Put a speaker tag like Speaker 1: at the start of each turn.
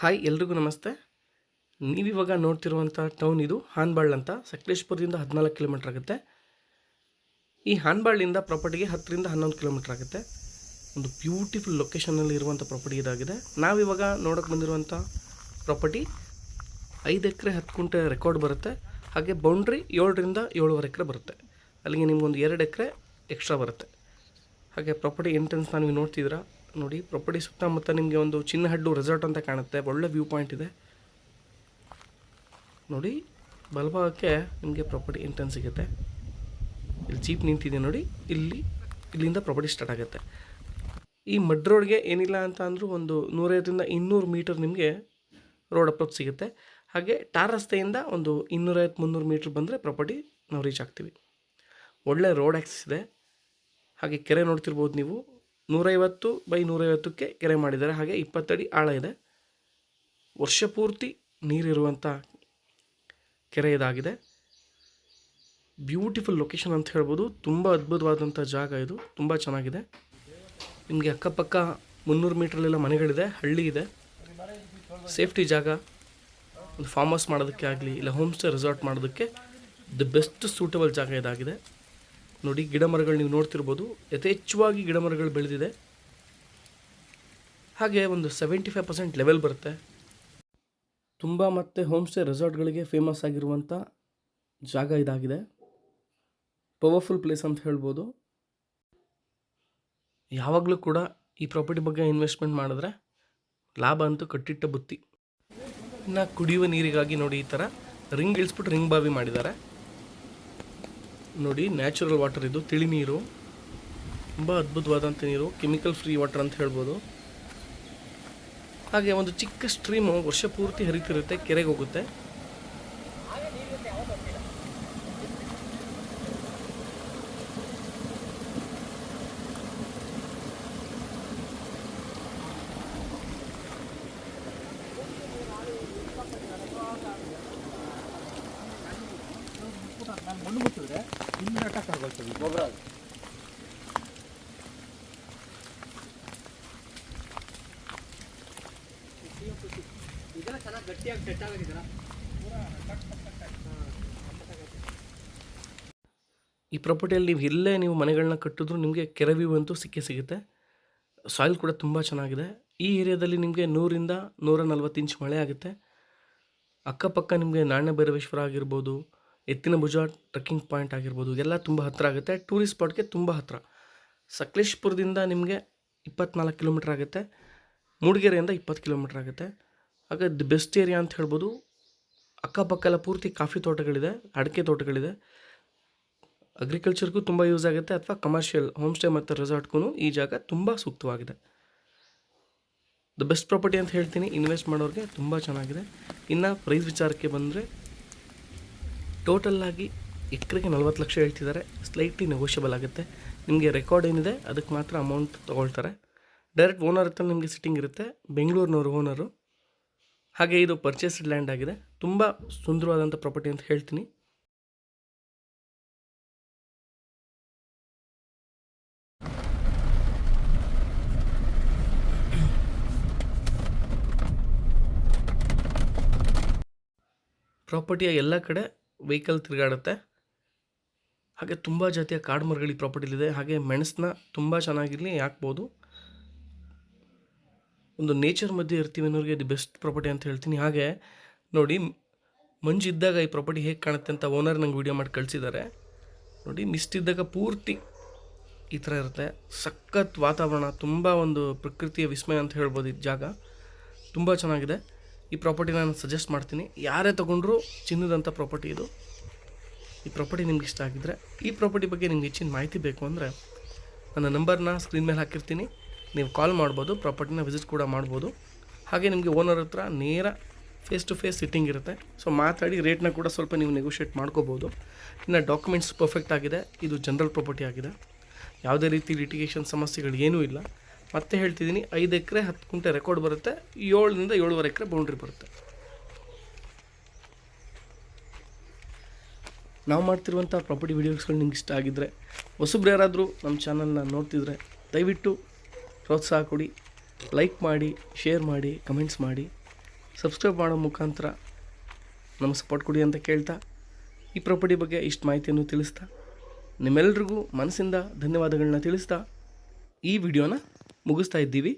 Speaker 1: Hi, ಎಲ್ರಿಗೂ ನಮಸ್ತೆ. ನೀವಿವಾಗ ನೋಡ್ತಿರುವಂಥ town ಇದು ಹಾನ್ಬಾಳ್ ಅಂತ. ಸಕಲೇಶ್ಪುರದಿಂದ ಹದಿನಾಲ್ಕು ಕಿಲೋಮೀಟ್ರ್ ಆಗುತ್ತೆ. ಈ ಹಾನ್ಬಾಳಿಂದ ಪ್ರಾಪರ್ಟಿಗೆ ಹತ್ತರಿಂದ ಹನ್ನೊಂದು ಕಿಲೋಮೀಟ್ರ್ ಆಗುತ್ತೆ. ಒಂದು ಬ್ಯೂಟಿಫುಲ್ ಲೊಕೇಶನಲ್ಲಿ ಇರುವಂಥ ಪ್ರಾಪರ್ಟಿ ಇದಾಗಿದೆ. ನಾವಿವಾಗ ನೋಡೋಕೆ ಬಂದಿರುವಂಥ ಪ್ರಾಪರ್ಟಿ ಐದು ಎಕರೆ ಹತ್ತು ಕುಂಟೆ ರೆಕಾರ್ಡ್ ಬರುತ್ತೆ. ಹಾಗೆ ಬೌಂಡ್ರಿ ಏಳರಿಂದ ಏಳುವರೆ ಎಕರೆ ಬರುತ್ತೆ. ಅಲ್ಲಿಗೆ ನಿಮ್ಗೊಂದು ಎರಡು ಎಕರೆ ಎಕ್ಸ್ಟ್ರಾ ಬರುತ್ತೆ. ಹಾಗೆ ಪ್ರಾಪರ್ಟಿ ಎಂಟ್ರೆನ್ಸ್ನ ನೀವು ನೋಡ್ತಿದ್ದೀರಾ? ನೋಡಿ ಪ್ರಾಪರ್ಟಿ ಸುತ್ತಮುತ್ತ ನಿಮಗೆ ಒಂದು ಚಿನ್ನಹಡ್ಡು ರೆಸಾರ್ಟ್ ಅಂತ ಕಾಣುತ್ತೆ. ಒಳ್ಳೆ ವ್ಯೂ ಪಾಯಿಂಟ್ ಇದೆ. ನೋಡಿ, ಬಲಭಾಗಕ್ಕೆ ನಿಮಗೆ ಪ್ರಾಪರ್ಟಿ ಎಂಟ್ರೆನ್ಸ್ ಸಿಗುತ್ತೆ. ಇಲ್ಲಿ ಜೀಪ್ ನಿಂತಿದೆ ನೋಡಿ. ಇಲ್ಲಿ, ಇಲ್ಲಿಂದ ಪ್ರಾಪರ್ಟಿ ಸ್ಟಾರ್ಟ್ ಆಗುತ್ತೆ. ಈ ಮಡ್ ರೋಡ್ಗೆ ಏನಿಲ್ಲ ಅಂತ ಅಂದರೂ ಒಂದು ನೂರೈವತ್ತರಿಂದ ಇನ್ನೂರು ಮೀಟರ್ ನಿಮಗೆ ರೋಡ್ ಅಪ್ರೋಚ್ ಸಿಗುತ್ತೆ. ಹಾಗೆ ಟಾರ್ ರಸ್ತೆಯಿಂದ ಒಂದು ಇನ್ನೂರೈವತ್ತು, ಮುನ್ನೂರು ಮೀಟ್ರ್ ಬಂದರೆ ಪ್ರಾಪರ್ಟಿ ನಾವು ರೀಚ್ ಆಗ್ತೀವಿ. ಒಳ್ಳೆ ರೋಡ್ ಆ್ಯಕ್ಸಸ್ ಇದೆ. ಹಾಗೆ ಕೆರೆ ನೋಡ್ತಿರ್ಬೋದು ನೀವು. ನೂರೈವತ್ತು ಬೈ ನೂರೈವತ್ತಕ್ಕೆ ಕೆರೆ ಮಾಡಿದ್ದಾರೆ. ಹಾಗೆ ಇಪ್ಪತ್ತಡಿ ಆಳ ಇದೆ. ವರ್ಷ ಪೂರ್ತಿ ನೀರಿರುವಂಥ ಕೆರೆ ಇದಾಗಿದೆ. ಬ್ಯೂಟಿಫುಲ್ ಲೊಕೇಶನ್ ಅಂತ ಹೇಳ್ಬೋದು. ತುಂಬ ಅದ್ಭುತವಾದಂಥ ಜಾಗ ಇದು. ತುಂಬ ಚೆನ್ನಾಗಿದೆ. ನಿಮಗೆ ಅಕ್ಕಪಕ್ಕ ಮುನ್ನೂರು ಮೀಟ್ರಲ್ಲೆಲ್ಲ ಮನೆಗಳಿದೆ. ಹಳ್ಳಿ ಇದೆ. ಸೇಫ್ಟಿ ಜಾಗ. ಒಂದು ಫಾರ್ಮ್ ಹೌಸ್ ಮಾಡೋದಕ್ಕೆ ಆಗಲಿ, ಇಲ್ಲ ಹೋಮ್ ಸ್ಟೇ ರೆಸಾರ್ಟ್ ಮಾಡೋದಕ್ಕೆ ದಿ ಬೆಸ್ಟ್ ಸೂಟಬಲ್ ಜಾಗ ಇದಾಗಿದೆ. ನೋಡಿ, ಗಿಡ ಮರಗಳು ನೀವು ನೋಡ್ತಿರ್ಬೋದು. ಯಥೇಚ್ಛವಾಗಿ ಗಿಡ ಮರಗಳು ಬೆಳೆದಿದೆ. ಹಾಗೆ ಒಂದು ಸೆವೆಂಟಿ ಫೈವ್ ಪರ್ಸೆಂಟ್ ಲೆವೆಲ್ ಬರುತ್ತೆ. ತುಂಬ ಮತ್ತು ಹೋಮ್ ಸ್ಟೇ ರೆಸಾರ್ಟ್ಗಳಿಗೆ ಫೇಮಸ್ ಆಗಿರುವಂಥ ಜಾಗ ಇದಾಗಿದೆ. ಪವರ್ಫುಲ್ ಪ್ಲೇಸ್ ಅಂತ ಹೇಳ್ಬೋದು. ಯಾವಾಗಲೂ ಕೂಡ ಈ ಪ್ರಾಪರ್ಟಿ ಬಗ್ಗೆ ಇನ್ವೆಸ್ಟ್ಮೆಂಟ್ ಮಾಡಿದ್ರೆ ಲಾಭ ಅಂತೂ ಕಟ್ಟಿಟ್ಟ ಬುತ್ತಿ. ಇನ್ನು ಕುಡಿಯುವ ನೀರಿಗಾಗಿ ನೋಡಿ ಈ ಥರ ರಿಂಗ್ ಇಳಿಸ್ಬಿಟ್ಟು ರಿಂಗ್ ಬಾವಿ ಮಾಡಿದ್ದಾರೆ. ನೋಡಿ ನ್ಯಾಚುರಲ್ ವಾಟರ್ ಇದು, ತಿಳಿ ನೀರು. ತುಂಬ ಅದ್ಭುತವಾದಂಥ ನೀರು ಕೆಮಿಕಲ್ ಫ್ರೀ ವಾಟರ್ ಅಂತ ಹೇಳ್ಬೋದು. ಹಾಗೆ ಒಂದು ಚಿಕ್ಕ ಸ್ಟ್ರೀಮು ವರ್ಷ ಪೂರ್ತಿ ಹರಿತಿರುತ್ತೆ, ಕೆರೆಗೆ ಹೋಗುತ್ತೆ. ಈ ಪ್ರಾಪರ್ಟಿಯಲ್ಲಿ ನೀವು ಇಲ್ಲೇ ನೀವು ಮನೆಗಳನ್ನ ಕಟ್ಟಿದ್ರು ನಿಮಗೆ ಕೆರವಿ ಅಂತೂ ಸಿಕ್ಕೇ ಸಿಗುತ್ತೆ. ಸಾಯಿಲ್ ಕೂಡ ತುಂಬ ಚೆನ್ನಾಗಿದೆ. ಈ ಏರಿಯಾದಲ್ಲಿ ನಿಮಗೆ ನೂರಿಂದ ನೂರ ನಲ್ವತ್ತು ಇಂಚ್ ಮಳೆ ಆಗುತ್ತೆ. ಅಕ್ಕಪಕ್ಕ ನಿಮಗೆ ನಾಣ್ಯ ಭೈರವೇಶ್ವರ ಆಗಿರ್ಬೋದು ಎತ್ತಿನ ಭುಜ ಟ್ರಕ್ಕಿಂಗ್ ಪಾಯಿಂಟ್ ಆಗಿರ್ಬೋದು, ಇದೆಲ್ಲ ತುಂಬ ಹತ್ತಿರ ಆಗುತ್ತೆ. ಟೂರಿಸ್ಟ್ ಸ್ಪಾಟ್ಗೆ ತುಂಬ ಹತ್ತಿರ ಸಕಲೇಶ್ಪುರದಿಂದ ನಿಮಗೆ ಇಪ್ಪತ್ನಾಲ್ಕು ಕಿಲೋಮೀಟ್ರ್ ಆಗುತ್ತೆ. ಮೂಡಿಗೆರೆಯಿಂದ ಇಪ್ಪತ್ತು ಕಿಲೋಮೀಟ್ರ್ ಆಗುತ್ತೆ. ಹಾಗೆ ದಿ ಬೆಸ್ಟ್ ಏರಿಯಾ ಅಂತ ಹೇಳ್ಬೋದು ಅಕ್ಕಪಕ್ಕ ಎಲ್ಲ ಪೂರ್ತಿ ಕಾಫಿ ತೋಟಗಳಿದೆ, ಅಡಿಕೆ ತೋಟಗಳಿದೆ. ಅಗ್ರಿಕಲ್ಚರ್ಗೂ ತುಂಬ ಯೂಸ್ ಆಗುತ್ತೆ, ಅಥವಾ ಕಮರ್ಷಿಯಲ್ ಹೋಮ್ ಸ್ಟೇ ಮತ್ತು ರೆಸಾರ್ಟ್ಗೂ ಈ ಜಾಗ ತುಂಬ ಸೂಕ್ತವಾಗಿದೆ. ದ ಬೆಸ್ಟ್ ಪ್ರಾಪರ್ಟಿ ಅಂತ ಹೇಳ್ತೀನಿ ಇನ್ವೆಸ್ಟ್ ಮಾಡೋರಿಗೆ ತುಂಬ ಚೆನ್ನಾಗಿದೆ. ಇನ್ನು ಪ್ರೈಸ್ ವಿಚಾರಕ್ಕೆ ಬಂದರೆ ಟೋಟಲ್ಲಾಗಿ ಎಕರೆಗೆ ನಲ್ವತ್ತು ಲಕ್ಷ ಹೇಳ್ತಿದ್ದಾರೆ. ಸ್ಲೈಟ್ಲಿ ನೆಗೋಷಿಯಬಲ್ ಆಗುತ್ತೆ. ನಿಮಗೆ ರೆಕಾರ್ಡ್ ಏನಿದೆ, ಅದಕ್ಕೆ ಮಾತ್ರ ಅಮೌಂಟ್ ತೊಗೊಳ್ತಾರೆ. ಡೈರೆಕ್ಟ್ ಓನರ್ ಹತ್ರ ನಿಮಗೆ ಸಿಟ್ಟಿಂಗ್ ಇರುತ್ತೆ. ಬೆಂಗಳೂರಿನವ್ರು ಓನರು ಹಾಗೆ ಇದು ಪರ್ಚೇಸ್ಡ್ ಲ್ಯಾಂಡ್ ಆಗಿದೆ. ತುಂಬ ಸುಂದರವಾದಂಥ ಪ್ರಾಪರ್ಟಿ ಅಂತ ಹೇಳ್ತೀನಿ. ಪ್ರಾಪರ್ಟಿಯ ಎಲ್ಲ ಕಡೆ ವೆಹಿಕಲ್ ತಿರುಗಾಡುತ್ತೆ. ಹಾಗೆ ತುಂಬ ಜಾತಿಯ ಕಾಡು ಮರಗಳು ಈ ಪ್ರಾಪರ್ಟಿಲಿದೆ. ಹಾಗೆ ಮೆಣಸನ್ನ ತುಂಬ ಚೆನ್ನಾಗಿರಲಿ ಹಾಕ್ಬೋದು. ಒಂದು ನೇಚರ್ ಮಧ್ಯೆ ಇರ್ತೀವಿ ಅನ್ನೋರಿಗೆ ಇದು ಬೆಸ್ಟ್ ಪ್ರಾಪರ್ಟಿ ಅಂತ ಹೇಳ್ತೀನಿ. ಹಾಗೆ ನೋಡಿ, ಮಂಜು ಇದ್ದಾಗ ಈ ಪ್ರಾಪರ್ಟಿ ಹೇಗೆ ಕಾಣುತ್ತೆ ಅಂತ ಓನರ್ ನಂಗೆ ವೀಡಿಯೋ ಮಾಡಿ ಕಳಿಸಿದ್ದಾರೆ ನೋಡಿ ಮಿಸ್ಟ್ ಇದ್ದಾಗ ಪೂರ್ತಿ ಈ ಥರ ಇರುತ್ತೆ. ಸಖತ್ ವಾತಾವರಣ, ತುಂಬ ಒಂದು ಪ್ರಕೃತಿಯ ವಿಸ್ಮಯ ಅಂತ ಹೇಳ್ಬೋದು ಈ ಜಾಗ. ತುಂಬ ಚೆನ್ನಾಗಿದೆ. ಈ ಪ್ರಾಪರ್ಟಿ ನಾನು ಸಜೆಸ್ಟ್ ಮಾಡ್ತೀನಿ. ಯಾರೇ ತೊಗೊಂಡ್ರು ಚಿನ್ನದಂಥ ಪ್ರಾಪರ್ಟಿ ಇದು. ಈ ಪ್ರಾಪರ್ಟಿ ನಿಮ್ಗೆ ಇಷ್ಟ ಆಗಿದ್ದರೆ ಈ ಪ್ರಾಪರ್ಟಿ ಬಗ್ಗೆ ನಿಮ್ಗೆ ಹೆಚ್ಚಿನ ಮಾಹಿತಿ ಬೇಕು ಅಂದರೆ ನನ್ನ ನಂಬರ್ನ ಸ್ಕ್ರೀನ್ ಮೇಲೆ ಹಾಕಿರ್ತೀನಿ. ನೀವು ಕಾಲ್ ಮಾಡ್ಬೋದು ಪ್ರಾಪರ್ಟಿನ ವಿಸಿಟ್ ಕೂಡ ಮಾಡ್ಬೋದು. ಹಾಗೆ ನಿಮಗೆ ಓನರ್ ಹತ್ರ ನೇರ ಫೇಸ್ ಟು ಫೇಸ್ ಸಿಟ್ಟಿಂಗ್ ಇರುತ್ತೆ. ಸೊ ಮಾತಾಡಿ ರೇಟ್ನ ಕೂಡ ಸ್ವಲ್ಪ ನೀವು ನೆಗೋಷಿಯೇಟ್ ಮಾಡ್ಕೋಬೋದು. ಇನ್ನು ಡಾಕ್ಯುಮೆಂಟ್ಸ್ ಪರ್ಫೆಕ್ಟ್ ಆಗಿದೆ. ಇದು ಜನರಲ್ ಪ್ರಾಪರ್ಟಿ ಆಗಿದೆ. ಯಾವುದೇ ರೀತಿ ಲಿಟಿಗೇಷನ್ ಸಮಸ್ಯೆಗಳು ಏನೂ ಇಲ್ಲ. ಮತ್ತೆ ಹೇಳ್ತಿದ್ದೀನಿ ಐದು ಎಕರೆ, ಹತ್ತು ಕುಂಟೆ ರೆಕಾರ್ಡ್ ಬರುತ್ತೆ. ಏಳರಿಂದ ಏಳುವರೆ ಎಕರೆ ಬೌಂಡ್ರಿ ಬರುತ್ತೆ. ನಾವು ಮಾಡ್ತಿರುವಂಥ ಪ್ರಾಪರ್ಟಿ ವೀಡಿಯೋಸ್ಗಳು ನಿಮ್ಗೆ ಇಷ್ಟ ಆಗಿದ್ದರೆ ಹೊಸಬ್ರು ಯಾರಾದರೂ ನಮ್ಮ ಚಾನಲ್ನ ನೋಡ್ತಿದ್ರೆ, ದಯವಿಟ್ಟು ಪ್ರೋತ್ಸಾಹ ಕೊಡಿ ಲೈಕ್ ಮಾಡಿ ಶೇರ್ ಮಾಡಿ ಕಮೆಂಟ್ಸ್ ಮಾಡಿ. ಸಬ್ಸ್ಕ್ರೈಬ್ ಮಾಡೋ ಮುಖಾಂತರ ನಮ್ಮ ಸಪೋರ್ಟ್ ಕೊಡಿ ಅಂತ ಕೇಳ್ತಾ, ಈ ಪ್ರಾಪರ್ಟಿ ಬಗ್ಗೆ ಇಷ್ಟು ಮಾಹಿತಿಯನ್ನು ತಿಳಿಸ್ತಾ, ನಿಮ್ಮೆಲ್ರಿಗೂ ಮನಸ್ಸಿಂದ ಧನ್ಯವಾದಗಳನ್ನ ತಿಳಿಸ್ತಾ, ಈ ವಿಡಿಯೋನ ಮುಗಿಸ್ತಾ ಇದ್ದೀವಿ.